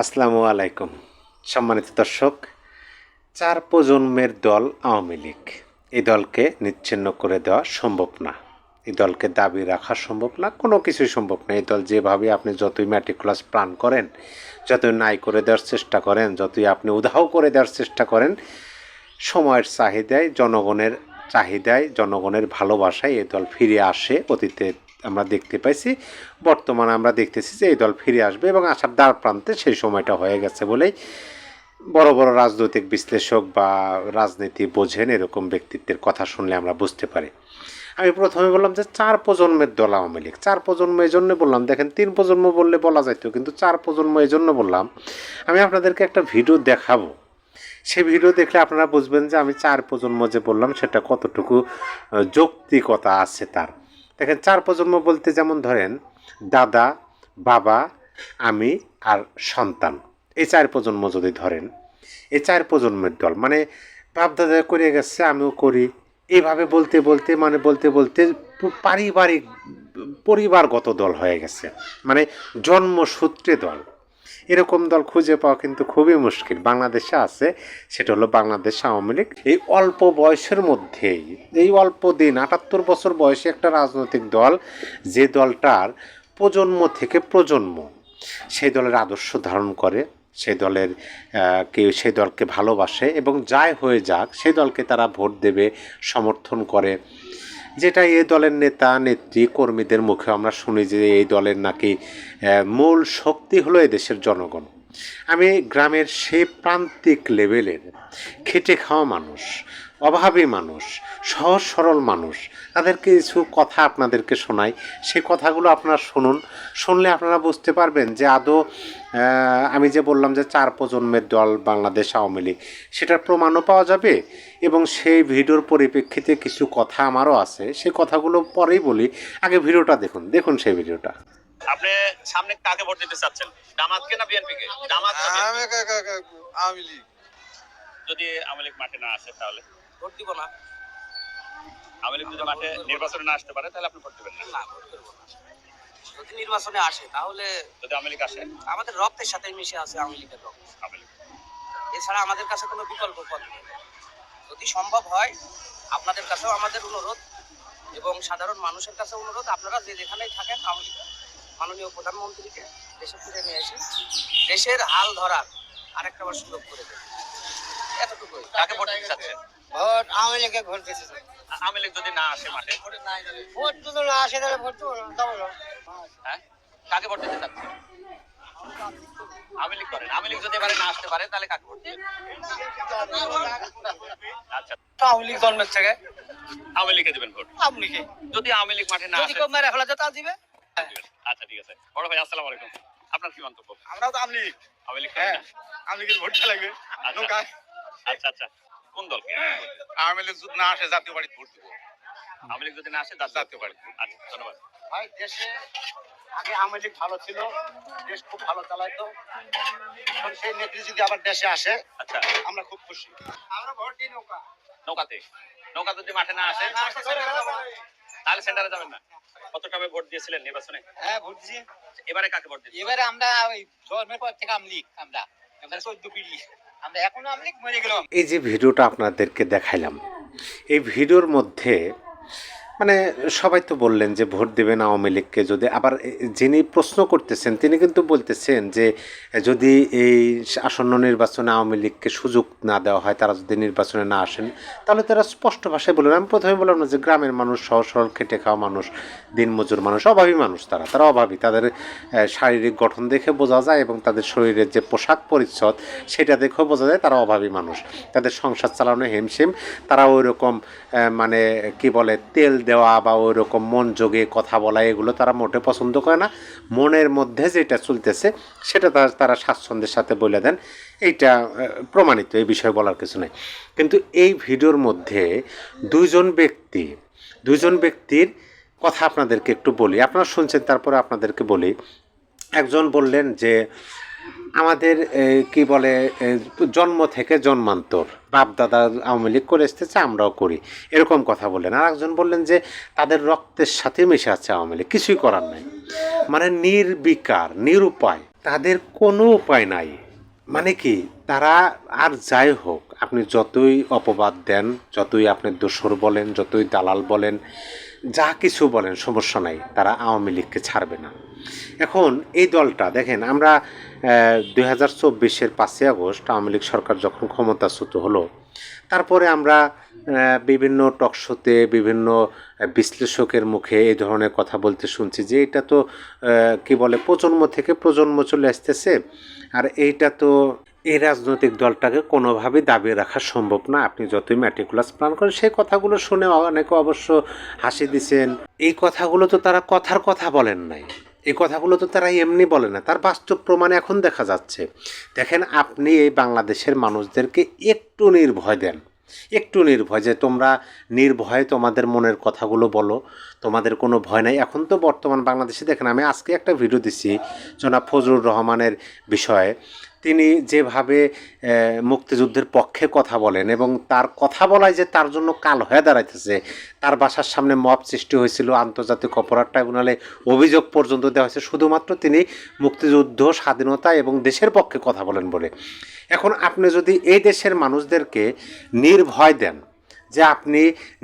আসসালামু আলাইকুম। সম্মানিত দর্শক, চার প্রজন্মের দল আওয়ামী লীগ। এই দলকে নিচ্ছিন্ন করে দেওয়া সম্ভব না। এই দলকে দাবি রাখা সম্ভব না, কোনো কিছুই সম্ভব না। এই দল যেভাবে আপনি যতই ম্যাটিকুলাস প্ল্যান করেন, যতই নাই করে দেওয়ার চেষ্টা করেন, যতই আপনি উদাহ করে দেওয়ার চেষ্টা করেন, সময়ের চাহিদায়, জনগণের চাহিদায়, জনগণের ভালোবাসায় এই দল ফিরে আসে অতীতে আমরা দেখতে পাইছি, বর্তমানে আমরা দেখতেছি যে এই দল ফিরে আসবে এবং আসার দ্বার প্রান্তে সেই সময়টা হয়ে গেছে বলেই বড় বড় রাজনৈতিক বিশ্লেষক বা রাজনীতি বোঝেন এরকম ব্যক্তিত্বের কথা শুনলে আমরা বুঝতে পারি। আমি প্রথমে বললাম যে চার প্রজন্মের দল আওয়ামী লীগ। চার প্রজন্ম এই জন্য বললাম, দেখেন তিন প্রজন্ম বললে বলা যাইতো, কিন্তু চার প্রজন্ম এই জন্য বললাম, আমি আপনাদেরকে একটা ভিডিও দেখাবো। সেই ভিডিও দেখলে আপনারা বুঝবেন যে আমি চার প্রজন্ম যে বললাম সেটা কতটুকু যৌক্তিকতা আছে তার। দেখেন, চার প্রজন্ম বলতে যেমন ধরেন, দাদা, বাবা, আমি আর সন্তান। এই চার প্রজন্ম যদি ধরেন, এই চার প্রজন্মের দল মানে বাপ দাদা করে গেছে, আমিও করি। এইভাবে বলতে বলতে মানে বলতে বলতে পারিবারিক, পরিবারগত দল হয়ে গেছে। মানে জন্মসূত্রে দল। এরকম দল খুঁজে পাওয়া কিন্তু খুবই মুশকিল। বাংলাদেশে আছে, সেটা হলো বাংলাদেশ আওয়ামী লীগ। এই অল্প বয়সের মধ্যেই, এই অল্প দিন, আটাত্তর বছর বয়সে একটা রাজনৈতিক দল, যে দলটার প্রজন্ম থেকে প্রজন্ম, সেই দলের আদর্শ ধারণ করে, সেই দলের কেউ সেই দলকে ভালোবাসে এবং যাই হয়ে যাক, সেই দলকে তারা ভোট দেবে, সমর্থন করে। যেটা এই দলের নেতা, নেত্রী, কর্মীদের মুখে আমরা শুনি যে এই দলের নাকি মূল শক্তি হলো এদেশের দেশের জনগণ। আমি গ্রামের সেই প্রান্তিক লেভেলের খেটে খাওয়া মানুষ অভাবী মানুষ সহজ সরল মানুষ। তাদেরকে কিছু কথা আপনাদেরকে শোনাই। সেই কথাগুলো আপনারা শুনুন। শুনলে আপনারা বুঝতে পারবেন যে আদৌ আমি যে বললাম যে চার প্রজন্মের দল বাংলাদেশ আওয়ামী লীগ সেটার প্রমাণও পাওয়া যাবে এবং সেই ভিডিওর পরিপ্রেক্ষিতে কিছু কথা আমারও আছে। সেই কথাগুলো পরেই বলি। আগে ভিডিওটা দেখুন। দেখুন সেই ভিডিওটা। আপনি সামনে কাকে ভোট দিতে চাচ্ছেন? জামাতকে না বিএনপি কে জামাত না BNP? আমি আওয়ামী লীগ। যদি আওয়ামী লীগ মাঠে না আসে তাহলে? ভোট দিব না। আওয়ামী লীগ যদি মাঠে নির্বাচনে না আসতে পারে তাহলে আপনি ভোট দিবেন না। ভোট না। যদি নির্বাচনে আসে তাহলে যদি আওয়ামী লীগ আসে? আমাদের রক্তের সাথে মিশে আছে আওয়ামী লীগের রক্ত। আওয়ামী লীগ। এছাড়া আমাদের কাছে কোনো বিকল্প পথ নেই। যদি সম্ভব হয় আপনাদের কাছেও আমাদের অনুরোধ এবং সাধারণ মানুষের কাছে অনুরোধ আপনারা যে যেখানেই থাকেন আওয়ামী মাননীয় প্রধানমন্ত্রীকে দেশে ফিরে নিয়ে এসে দেশের হাল ধরার আরেকটা বার সুযোগ করে দেবে এতটুকুই। কাকে ভোট দিতে চাচ্ছেন? ভোট আওয়ামী লীগকে ভোট দিতে। আওয়ামী লীগ যদি না আসে মাঠে? ভোট যদি না আসে তাহলে ভোট দেবো না হ্যাঁ? কাকে ভোট দিতে চাচ্ছেন? আওয়ামী লীগ করেন। আওয়ামী লীগ যদি এবারে না আসতে পারে তাহলে কাকে ভোট দিবেন? আচ্ছা। আওয়ামী লীগ জন্মের থেকে আওয়ামী লীগে দিবেন ভোট। আওয়ামী লীগে? যদি আওয়ামী লীগ মাঠে না যদি আসে কেউ মেরে ফেলা যায় তা দিবে? আচ্ছা ঠিক আছে। বড় ভাই আসসালামু আলাইকুম। আপনার কি মন্তব্য? আমরাও তো আওয়ামী লীগ। আওয়ামী লীগ হ্যাঁ? আওয়ামী লীগের ভোটটা লাগবে। আচ্ছা। আচ্ছা আচ্ছা। কোন দলকে? আওয়ামী লীগ যদি না আসে জাতীয় বাড়ি ভোট দেবো। আওয়ামী লীগ যদি না আসে জাতীয় পার্টি। আচ্ছা ধন্যবাদ। ভাই দেশে আগে আওয়ামী লীগ ভালো ছিল দেশ খুব ভালো চালাইতো। এখন সেই নেত্রী যদি আবার দেশে আসে আচ্ছা। আমরা খুব খুশি। আমরা ভোট দিই নৌকা। নৌকাতে? নৌকা যদি মাঠে না আসে তাহলে সেন্টারে যাবেন না? কত টাকা ভোট দিয়েছিলেন নির্বাচনে? হ্যাঁ ভোট দিছি এবারে কাকে ভোট দিয়েছেন? এবারে আমরা ওই জন্মের পর থেকে আমলিক আমরা। আমরা চোদ্দ পিড়ি। এই যে ভিডিওটা আপনাদেরকে দেখাইলাম এই ভিডিওর মধ্যে মানে সবাই তো বললেন যে ভোট দেবেন আওয়ামী লীগকে, যদি আবার যিনি প্রশ্ন করতেছেন, তিনি কিন্তু বলতেছেন যে যদি এই আসন্ন নির্বাচনে আওয়ামী লীগকে সুযোগ না দেওয়া হয়, তারা যদি নির্বাচনে না আসেন, তাহলে তারা স্পষ্ট ভাষায় বললেন আমি প্রথমে বললাম না যে গ্রামের মানুষ, সহজ সরল খেটে খাওয়া মানুষ, দিনমজুর মানুষ, অভাবী মানুষ তারা। তারা অভাবী। তাদের শারীরিক গঠন দেখে বোঝা যায় এবং তাদের শরীরের যে পোশাক পরিচ্ছদ, সেটা দেখেও বোঝা যায় তারা অভাবী মানুষ। তাদের সংসার চালানো হেমসেম তারা ওই রকম মানে কি বলে, তেল দেওয়া বা ওই রকম মন যোগে কথা বলা, এগুলো তারা মোটে পছন্দ করে না। মনের মধ্যে যেটা চলতেছে, সেটা তারা- তারা স্বাচ্ছন্দ্যের সাথে বলে দেন। এইটা প্রমাণিত, এই বিষয়ে বলার কিছু নেই। কিন্তু এই ভিডিওর মধ্যে দুইজন ব্যক্তি, দুইজন ব্যক্তির কথা আপনাদেরকে একটু বলি। আপনারা শুনছেন, তারপরে আপনাদেরকে বলি। একজন বললেন যে আমাদের কি বলে জন্ম থেকে জন্মান্তর। বাপ, দাদা আওয়ামী লীগ করে এসতেছে আমরাও করি। এরকম কথা বললেন। আর একজন বললেন যে, তাদের রক্তের সাথে মিশে আছে আওয়ামী লীগ। কিছুই করার নাই। মানে নির্বিকার, নিরুপায়। তাদের কোনো উপায় নাই। মানে কি, তারা আর যাই হোক, আপনি যতই অপবাদ দেন, যতই আপনি দোসর বলেন, যতই দালাল বলেন, যা কিছু বলেন, সমস্যা নাই, তারা আওয়ামী লীগকে ছাড়বে না। এখন এই দলটা, দেখেন, আমরা দুই হাজার চব্বিশের পাঁচই আগস্ট আওয়ামী লীগ সরকার যখন ক্ষমতাচ্যুত হলো তারপরে আমরা বিভিন্ন টকশোতে বিভিন্ন বিশ্লেষকের মুখে এই ধরনের কথা বলতে শুনছি যে এটা তো কি বলে, প্রজন্ম থেকে প্রজন্ম চলে আসতেছে। আর এইটা তো এই রাজনৈতিক দলটাকে কোনোভাবেই দাবিয়ে রাখা সম্ভব না। আপনি যতই ম্যাটিকুলাস প্ল্যান করেন, সেই কথাগুলো শুনে অনেকে অবশ্য হাসি দিছেন এই কথাগুলো তো তারা কথার কথা বলেন নাই। এই কথাগুলো তো তারা এমনি বলে না। তার বাস্তব প্রমাণ এখন দেখা যাচ্ছে। দেখেন, আপনি এই বাংলাদেশের মানুষদেরকে একটু নির্ভয় দেন। একটু নির্ভয় যে তোমরা নির্ভয়ে তোমাদের মনের কথাগুলো বলো, তোমাদের কোনো ভয় নাই। এখন তো বর্তমান বাংলাদেশে দেখেন, আমি আজকে একটা ভিডিও দিছি জনাব ফজরুর রহমানের বিষয়ে। তিনি যেভাবে মুক্তিযুদ্ধের পক্ষে কথা বলেন এবং তার কথা বলায় যে তার জন্য কাল হয়ে দাঁড়াইতেছে, তার বাসার সামনে মব সৃষ্টি হয়েছিল, আন্তর্জাতিক অপরাধ ট্রাইব্যুনালে অভিযোগ পর্যন্ত দেওয়া হয়েছে। শুধুমাত্র তিনি মুক্তিযুদ্ধ, স্বাধীনতা এবং দেশের পক্ষে কথা বলেন বলে। এখন আপনি যদি এই দেশের মানুষদেরকে নির্ভয় দেন, যে আপনি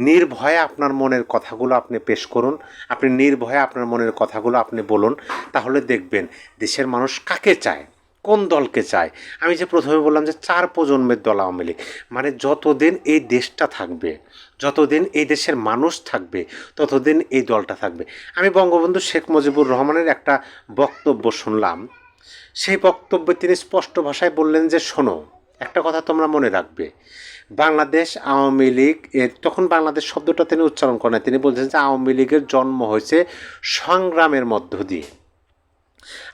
নির্ভয়ে আপনার মনের কথাগুলো আপনি পেশ করুন, আপনি নির্ভয়ে আপনার মনের কথাগুলো আপনি বলুন, তাহলে দেখবেন দেশের মানুষ কাকে চায়? কোন দলকে চায়? আমি যে প্রথমে বললাম যে চার প্রজন্মের দল আওয়ামী লীগ। মানে যতদিন এই দেশটা থাকবে, যতদিন এই দেশের মানুষ থাকবে, ততদিন এই দলটা থাকবে। আমি বঙ্গবন্ধু শেখ মুজিবুর রহমানের একটা বক্তব্য শুনলাম। সেই বক্তব্যে তিনি স্পষ্ট ভাষায় বললেন যে, শোনো, একটা কথা তোমরা মনে রাখবে। বাংলাদেশ আওয়ামী লীগ তখন বাংলাদেশ শব্দটা তিনি উচ্চারণ করেন তিনি বলছেন যে, আওয়ামী লীগের জন্ম হয়েছে সংগ্রামের মধ্য দিয়ে।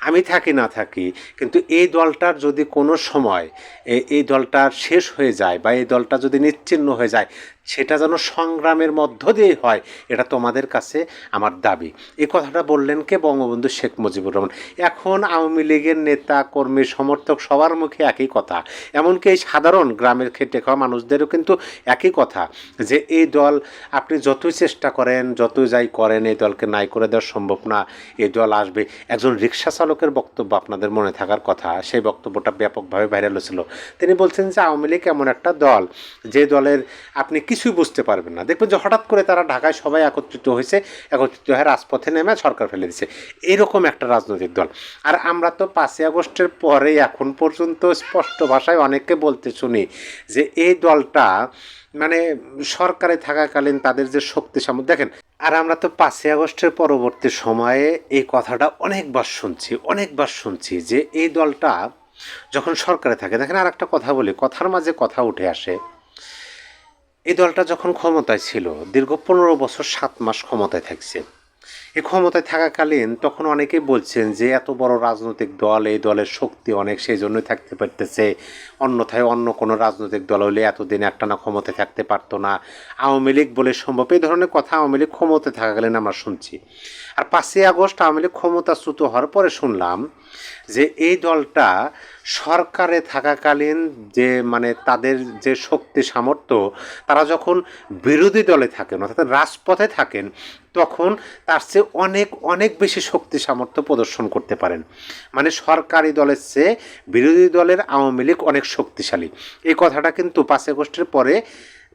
আমি থাকি, না থাকি, কিন্তু এই দলটার যদি কোনো সময় এই দলটা শেষ হয়ে যায় বা এই দলটা যদি নিচ্ছিন্ন হয়ে যায় সেটা যেন সংগ্রামের মধ্য দিয়ে হয়, এটা তোমাদের কাছে আমার দাবি। এই কথাটা বললেন কে? বঙ্গবন্ধু শেখ মুজিবুর রহমান। এখন আওয়ামী লীগের নেতা, কর্মী, সমর্থক সবার মুখে একই কথা। এমনকি এই সাধারণ গ্রামের খেটে খাওয়া মানুষদেরও কিন্তু একই কথা যে এই দল, আপনি যতই চেষ্টা করেন, যতই যাই করেন, এই দলকে নাই করে দেওয়া সম্ভব না। এই দল আসবে। একজন রিক্সা চালকের বক্তব্য আপনাদের মনে থাকার কথা, সেই বক্তব্যটা ব্যাপকভাবে ভাইরাল হয়েছিল। তিনি বলছেন যে আওয়ামী লীগ এমন একটা দল, যে দলের আপনি কিছুই বুঝতে পারবেন না। দেখবেন যে হঠাৎ করে তারা ঢাকায় সবাই একত্রিত হয়েছে, একত্রিত হয়ে রাজপথে নেমে সরকার ফেলে দিছে এরকম একটা রাজনৈতিক দল। আর আমরা তো পাঁচই আগস্টের পরে এখন পর্যন্ত স্পষ্ট ভাষায় অনেককে বলতে শুনি যে এই দলটা মানে সরকারে থাকাকালীন তাদের যে শক্তি সামর্থ্য, দেখেন, আর আমরা তো পাঁচই আগস্টের পরবর্তী সময়ে এই কথাটা অনেকবার শুনছি অনেকবার শুনছি যে এই দলটা যখন সরকারে থাকে, দেখেন আর একটা কথা বলি, কথার মাঝে কথা উঠে আসে। এই দলটা যখন ক্ষমতায় ছিল, দীর্ঘ পনেরো বছর সাত মাস ক্ষমতায় থাকছে। এই ক্ষমতায় থাকাকালীন তখন অনেকেই বলছেন যে, এত বড় রাজনৈতিক দল, এই দলের শক্তি অনেক, সেই জন্যই থাকতে পারতেছে। অন্যথায় অন্য কোনো রাজনৈতিক দল হলে এতদিন একটানা ক্ষমতায় থাকতে পারতো না। আওয়ামী লীগ বলে সম্ভব। এই ধরনের কথা আওয়ামী লীগ ক্ষমতায় থাকাকালীন আমরা শুনছি। আর পাঁচই আগস্ট আওয়ামী লীগ ক্ষমতাচ্যুত হওয়ার পরে শুনলাম যে, এই দলটা সরকারে থাকাকালীন যে মানে তাদের যে শক্তি সামর্থ্য, তারা যখন বিরোধী দলে থাকেন, অর্থাৎ রাজপথে থাকেন, তখন তার চেয়ে অনেক অনেক বেশি শক্তি সামর্থ্য প্রদর্শন করতে পারেন। মানে সরকারি দলের চেয়ে বিরোধী দলের আওয়ামী লীগ অনেক শক্তিশালী। এই কথাটা কিন্তু পাঁচ আগস্টের পরে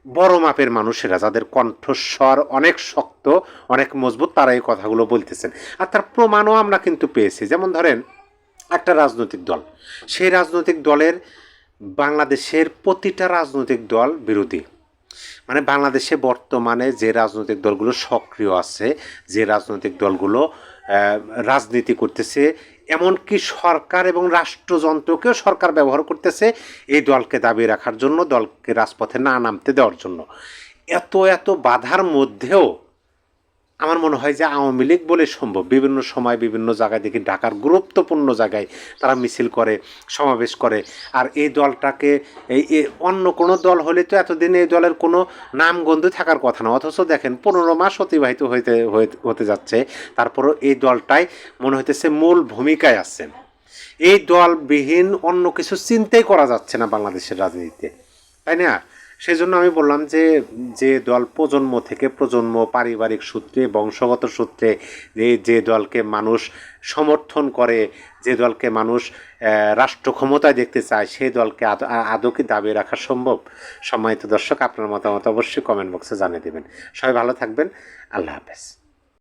বড় মাপের মানুষেরা, যাদের কণ্ঠস্বর অনেক শক্ত, অনেক মজবুত, তারা এই কথাগুলো বলতেছেন। আর তার প্রমাণও আমরা কিন্তু পেয়েছি। যেমন ধরেন একটা রাজনৈতিক দল। সেই রাজনৈতিক দলের বাংলাদেশের প্রতিটা রাজনৈতিক দল বিরোধী। মানে বাংলাদেশে বর্তমানে যে রাজনৈতিক দলগুলো সক্রিয় আছে, যে রাজনৈতিক দলগুলো রাজনীতি করতেছে, এমনকি সরকার এবং রাষ্ট্রযন্ত্রকেও সরকার ব্যবহার করতেছে এই দলকে দাবি রাখার জন্য, দলকে রাজপথে না নামতে দেওয়ার জন্য। এত এত বাধার মধ্যেও আমার মনে হয় যে আওয়ামী লীগ বলে সম্ভব। বিভিন্ন সময় বিভিন্ন জায়গায় দেখি ঢাকার গুরুত্বপূর্ণ জায়গায় তারা মিছিল করে, সমাবেশ করে। আর এই দলটাকে, এই অন্য কোনো দল হলে তো এতদিন এই দলের কোনো নামগন্ধ থাকার কথা না। অথচ দেখেন পনেরো মাস অতিবাহিত হইতে হতে যাচ্ছে। তারপরও এই দলটাই মনে হইতেছে মূল ভূমিকায় আসছেন এই দলবিহীন অন্য কিছু চিন্তাই করা যাচ্ছে না বাংলাদেশের রাজনীতিতে। তাই না? সেই জন্য আমি বললাম যে যে দল প্রজন্ম থেকে প্রজন্ম, পারিবারিক সূত্রে, বংশগত সূত্রে, যে যে দলকে মানুষ সমর্থন করে, যে দলকে মানুষ রাষ্ট্র ক্ষমতায় দেখতে চায়, সেই দলকে আদৌ কি দাবি রাখা সম্ভব? সম্মানিত দর্শক, আপনার মতামত অবশ্যই কমেন্ট বক্সে জানিয়ে দেবেন। সবাই ভালো থাকবেন। আল্লাহ হাফেজ।